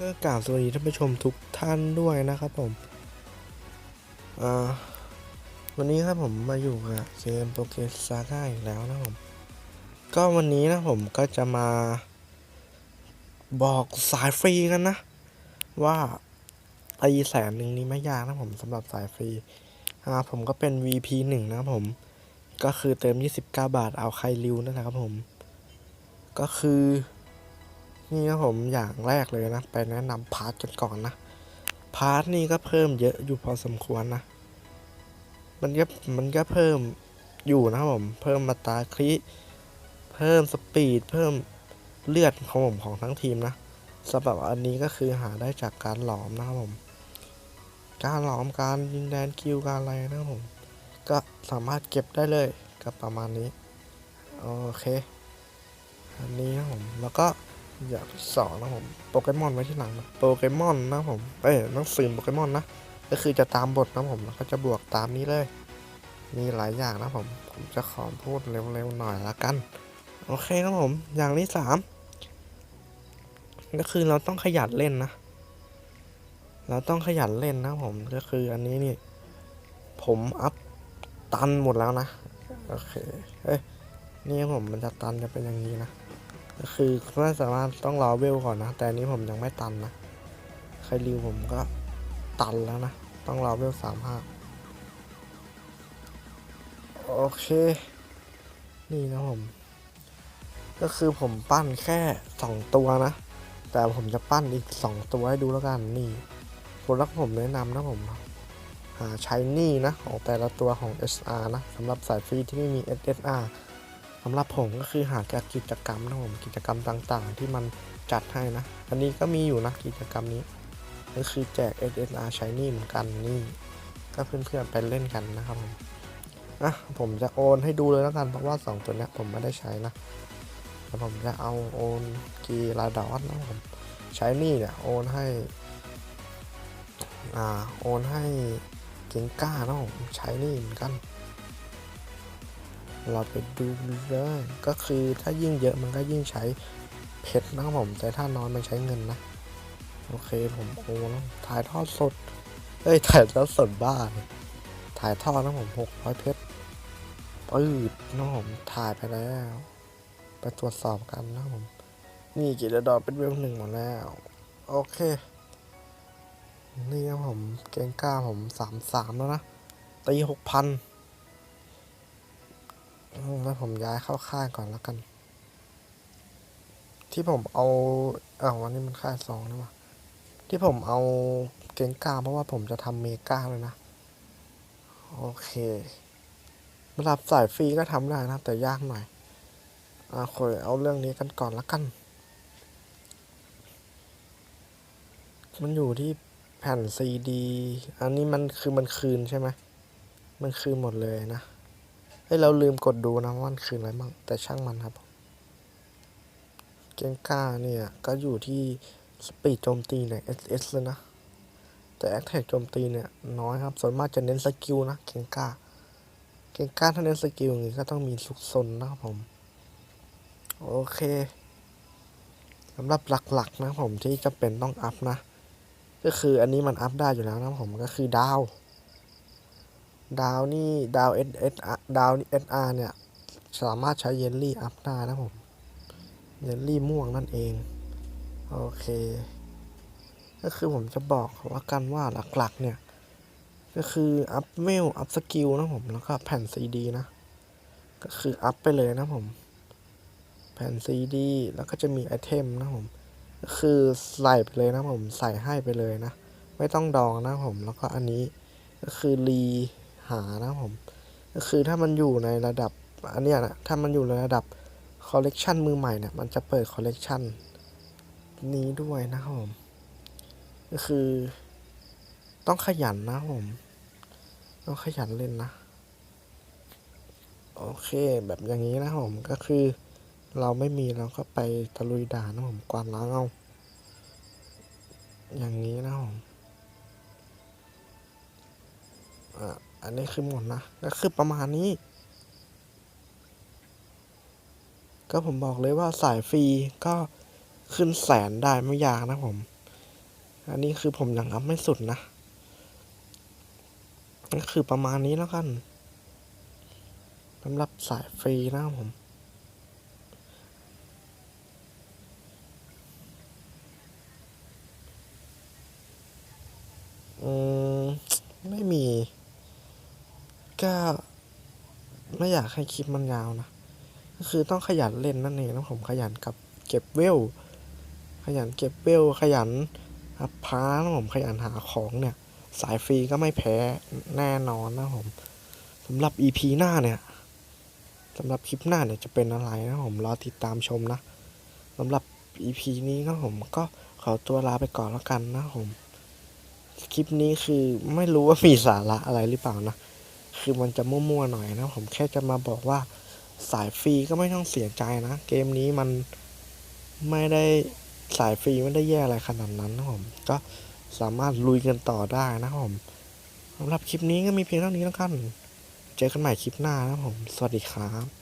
ก็กล่าวสวัสดีท่านผู้ชมทุกท่านด้วยนะครับผมวันนี้ครับผมมาอยู่กับเกมโปเกสซาก้าอีกแล้วนะผม ก็วันนี้นะผมก็จะมา บอกสายฟรีกันนะ ว่าตีแสนหนึ่งนี้ไม่ยากนะผมสำหรับสายฟรีอ่าผมก็เป็น VP หนึ่งนะครับผม ก็คือเติม 29 บาทเอาใครริวนั่นแหละครับผม ก็คือ นี่ครับผมอย่างแรกเลยนะ ไปแนะนำพาร์ทกันก่อนนะ พาร์ทนี่ก็เพิ่มเยอะอยู่พอสมควรนะ มันก็มันก็เพิ่มอยู่นะครับผม เพิ่มมาตาคลิเพิ่มสปีด เพิ่มเลือดของผมของทั้งทีมนะสำหรับอันนี้ก็คือหาได้จากการหลอมนะครับผม การหลอมการยิงแดนคิวการอะไรนะครับผม ก็สามารถเก็บได้เลยก็ประมาณนี้ โอเค อันนี้นะผม แล้วก็ อย่างที่สองนะผมโปเกมอนไว้ที่หลังนะโปเกมอนนะผมเอ้ยหนังสือโปเกมอนนะก็คือจะตามบทนะผมแล้วก็จะบวกตามนี้เลย มีหลายอย่างนะผม ผมจะขอพูดเร็วๆหน่อยละกัน โอเคครับผม อย่างที่สามก็คือเราต้องขยันเล่นนะ เราต้องขยันเล่นนะผม ก็คืออันนี้นี่ ผมอัพตันหมดแล้วนะ โอเค เอ้ย นี่ผมมันจะตันจะเป็นอย่างนี้นะ คือไม่สามารถต้องรอเวลก่อนนะ แต่อันนี้ผมยังไม่ตันนะ ใครริวผมก็ตันแล้วนะ ต้องรอเวลสามห้าโอเค นี่นะผม ก็คือผมปั้นแค่สองตัวนะ แต่ผมจะปั้นอีกสองตัวให้ดูแล้วกันนี่คนรักผมแนะนำนะผม หาใช้นี่นะ ของแต่ละตัวของ SR นะสำหรับสายฟรีที่ไม่มี SSR สำหรับผมก็คือหาจากกิจกรรมนะผมกิจกรรมต่างๆ ที่มันจัดให้นะ อันนี้ก็มีอยู่นะกิจกรรมนี้ ก็คือแจก SSR ใช้นี่เหมือนกันนี่ ก็เพื่อนๆไปเล่นกันนะครับผมอะผมจะโอนให้ดูเลยแล้วกันเพราะว่า 2 ตัวเนี้ยผมไม่ได้ใช้นะแต่ผมจะเอาโอนกีลาดอสนะผมใช้นี่เนี่ยโอนให้อ่าโอนให้เก่งก้านะผมใช้นี่เหมือนกัน เราไปดูเลยก็คือถ้ายิ่งเยอะมันก็ยิ่งใช้เพชรนะครับผม แต่ถ้าน้อยมันใช้เงินนะ โอเคผมโอ้แล้วถ่ายทอดสด เอ้ย ถ่ายทอดสดบ้าเลยถ่ายทอดนะผมหกร้อยเพชรปืดนะผมถ่ายไปแล้ว ไปตรวจสอบกันนะผม นี่กิจดอเป็นเวลหนึ่งหมดแล้ว โอเค นี่ครับผม เกงก้าผมสามสามแล้วนะตีหกพัน แล้วผมย้ายเข้าค่ายก่อนแล้วกัน ที่ผมเอาอ้าววันนี้มันค่ายสองนี่วะที่ผมเอาเก่งกล้าเพราะว่าผมจะทำเมกาเลยนะ โอเคสำหรับสายฟรีก็ทำได้นะ แต่ยากหน่อยอ่าคอยเอาเรื่องนี้กันก่อนละกัน มันอยู่ที่แผ่นซีดี อันนี้มันคือมันคืนใช่ไหม มันคืนหมดเลยนะ ฮ้ยเราลืมกดดูนะว่ามันคืออะไรบ้างแต่ช่างมันครับ เกงก้าเนี่ย ก็อยู่ที่สปีดโจมตีเนี่ย SS เลยนะ แต่แอคแท็กโจมตีเนี่ย น้อยครับส่วนมากจะเน้นสกิลนะ เกงก้า เกงก้าถ้าเน้นสกิลอย่างนี้ก็ต้องมีสุกซนนะครับผม โอเคสำหรับหลักๆนะผมที่จะเป็นต้องอัพนะ ก็คืออันนี้มันอัพได้อยู่แล้วนะผมก็คือดาว ดาวนี่ดาว S S R ดาว S R เนี่ย สามารถใช้เยลลี่อัพได้นะผม เยลลี่ม่วงนั่นเอง โอเค ก็คือผมจะบอกว่ากันว่าหลักๆ เนี่ย ก็คืออัพเมล อัพสกิลนะผม แล้วก็แผ่นซีดีนะ ก็คืออัพไปเลยนะผม แผ่นซีดีแล้วก็จะมีไอเทมนะผม ก็คือใส่ไปเลยนะผม ใส่ให้ไปเลยนะ ไม่ต้องดองนะผม แล้วก็อันนี้ก็คือรี หานะผม ก็คือถ้ามันอยู่ในระดับอันเนี้ยนะถ้ามันอยู่ในระดับคอลเลกชันมือใหม่เนี่ยมันจะเปิดคอลเลกชันนี้ด้วยนะครับผมก็คือต้องขยันนะผม ต้องขยันเล่นนะ โอเคแบบอย่างนี้นะผมก็คือเราไม่มีเราก็ไปตะลุยด่านนะผมกวาดล้างเอาอย่างนี้นะผม อันนี้คือหมดนะ ก็คือประมาณนี้ ก็ผมบอกเลยว่าสายฟรีก็ขึ้นแสนได้ไม่ยากนะผม อันนี้คือผมยังอัพไม่สุดนะ ก็คือประมาณนี้แล้วกันสำหรับสายฟรีนะครับผม อืม ไม่มี ก็ไม่อยากให้คลิปมันยาวนะ ก็คือต้องขยันเล่นนั่นเองนะผมขยันกับเก็บเวล ขยันเก็บเวล ขยันอัพพาร์ทผมขยันหาของเนี่ย สายฟรีก็ไม่แพ้แน่นอนนะผมสำหรับ EP หน้าเนี่ยสำหรับคลิปหน้าเนี่ยจะเป็นอะไรนะผมรอติดตามชมนะสำหรับ EP นี้นะผมก็ขอตัวลาไปก่อนแล้วกันนะผม คลิปนี้คือไม่รู้ว่ามีสาระอะไรหรือเปล่านะ คือมันจะมั่วๆหน่อยนะ ผมแค่จะมาบอกว่าสายฟรีก็ไม่ต้องเสียใจนะ เกมนี้มันไม่ได้สายฟรีไม่ได้แย่อะไรขนาดนั้นนะผมก็สามารถลุยกันต่อได้นะผมสำหรับคลิปนี้ก็มีเพียงเท่านี้แล้วกัน เจอกันใหม่คลิปหน้านะผม สวัสดีครับ